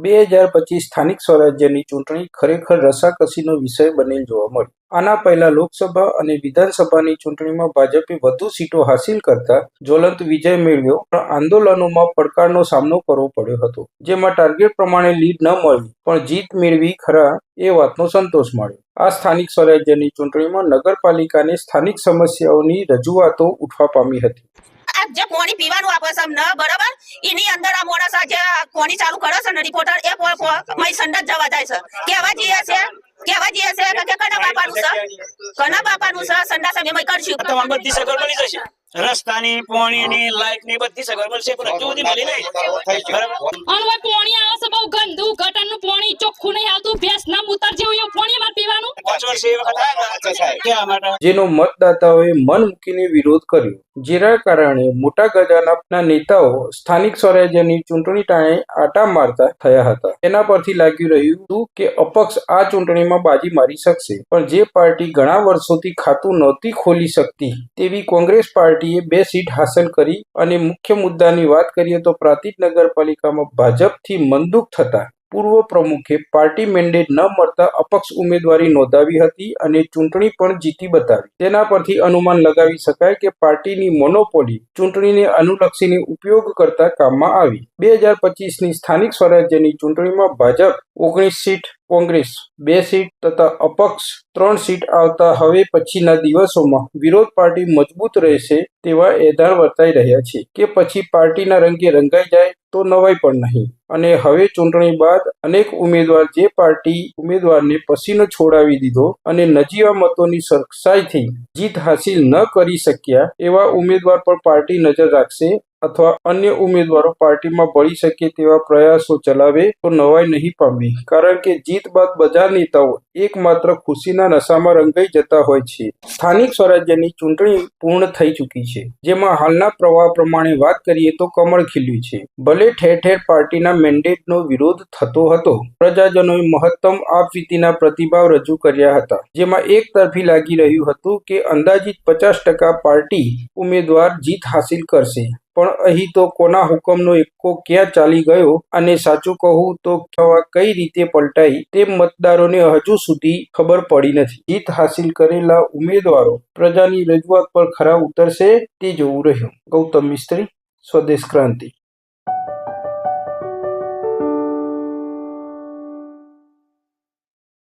બે હજાર પચીસ સ્થાનિક સ્વરાજ્યની ચૂંટણી ખરેખર રસાકસીનો વિષય બનેલ જોવા મળી આના પહેલા લોકસભા અને વિધાનસભાની ચૂંટણીમાં ભાજપે વધુ સીટો હાંસિલ કરતા જ્વલંત વિજય મેળવ્યો પણ આંદોલનોમાં પડકારનો સામનો કરવો પડ્યો હતો, જેમાં ટાર્ગેટ પ્રમાણે લીડ ન મળી, પણ જીત મેળવી ખરા એ વાતનો સંતોષ મળ્યો. આ સ્થાનિક સ્વરાજ્યની ચૂંટણીમાં નગરપાલિકાને સ્થાનિક સમસ્યાઓની રજૂઆતો ઉઠવા પામી હતી. આ જે પાણી પીવાનું આપે છે અમને બરાબર? એની અંદર આ માણસ જે પાણી ચાલુ કરે છે ને રિપોર્ટર એ પો- પો- મય સંડત જવા જાય છે. કેવા જઈએ છે? કેવા જઈએ છે? કે કના બાપાનું છે? કના બાપાનું છે? સંડા સમય મય કરશું. તમામ બધી સગવડ મળી જશે. રસ્તાની પોણીની લાઈટની બધી સગવડ મળશે પણ હજુ બધી મળી નહીં. બરાબર? અને પોણી પાણી આવે છે જેનો મતદાતાઓએ મન મૂકીને વિરોધ કર્યો. જેના કારણે મોટા ગજાના નેતાઓ સ્થાનિક સ્વરાજ્યની ચૂંટણી ટાણે આટા મારતા થયા હતા. એના પરથી લાગ્યું રહ્યું હતું કે અપક્ષ આ ચૂંટણીમાં બાજી મારી શકશે. પણ જે પાર્ટી ઘણા વર્ષોથી ખાતું નહોતી ખોલી શકતી, તેવી કોંગ્રેસ પાર્ટીએ બે સીટ હાંસલ કરી અને મુખ્ય મુદ્દાની વાત કરીએ તો પ્રાંતિજ નગરપાલિકામાં ભાજપથી મંદુક થતા પૂર્વ પ્રમુખે પાર્ટી મેન્ડેટ ન મળતા અપક્ષ ઉમેદવારી નોંધાવી હતી અને ચૂંટણી પણ જીતી બતાવી. તેના પરથી અનુમાન લગાવી શકાય કે પાર્ટીની મોનોપોલી ચૂંટણીને અનુલક્ષીને ઉપયોગ કરતા કામમાં આવી. બે હજાર પચીસની સ્થાનિક સ્વરાજ્યની ચૂંટણીમાં ભાજપ ઓગણીસ સીટ, કોંગ્રેસ બે સીટ તથા અપક્ષ ત્રણ સીટ આવતા હવે પછીના દિવસોમાં વિરોધ પાર્ટી મજબૂત રહેશે તેવા એધાર વર્તાઈ રહ્યા છે કે પછી પાર્ટીના રંગે રંગાઈ જાય તો નવાઈ પણ નહીં. અને હવે ચૂંટણી બાદ અનેક ઉમેદવાર જે પાર્ટી ઉમેદવારને પસીનો છોડાવી દીધો અને નજીવા મતોની સરસાઈથી જીત હાસિલ ન કરી શક્યા એવા ઉમેદવાર પર પાર્ટી નજર રાખશે અથવા અન્ય ઉમેદવારો પાર્ટીમાં ભળી શકે તેવા પ્રયાસો ચલાવે તો નવાઈ નહીં પામે. કારણ કે જીત બાદ બધા નેતાઓ એકમાત્ર ખુશીના નશામાં રંગાઈ જતા હોય છે. સ્થાનિક સ્વરાજ્યની ચૂંટણી પૂર્ણ થઈ ચૂકી છે. જેમાં હાલના પ્રવાહ પ્રમાણે વાત કરીએ તો કમળ ખીલ્યું છે. ભલે ઠેર ઠેર પાર્ટીના મેન્ડેટનો વિરોધ થતો હતો, પ્રજાજનોએ મહત્તમ આપવીતીના પ્રતિભાવ રજૂ કર્યા હતા. જેમાં એક તરફી લાગી રહ્યું હતું કે અંદાજિત પચાસ ટકા પાર્ટી ઉમેદવાર જીત હાંસિલ કરશે. પણ અહીં તો કોના હુકમનો એકો ક્યાં ચાલી ગયો અને સાચું કહું તો કઈ રીતે પલટાઈ તે મતદારોને હજુ સુધી ખબર પડી નથી. જીત હાસિલ કરેલા ઉમેદવારો પ્રજાની રજૂઆત પર ખરા ઉતરશે તે જોવું રહ્યું. ગૌતમ મિસ્ત્રી, સ્વદેશ ક્રાંતિ.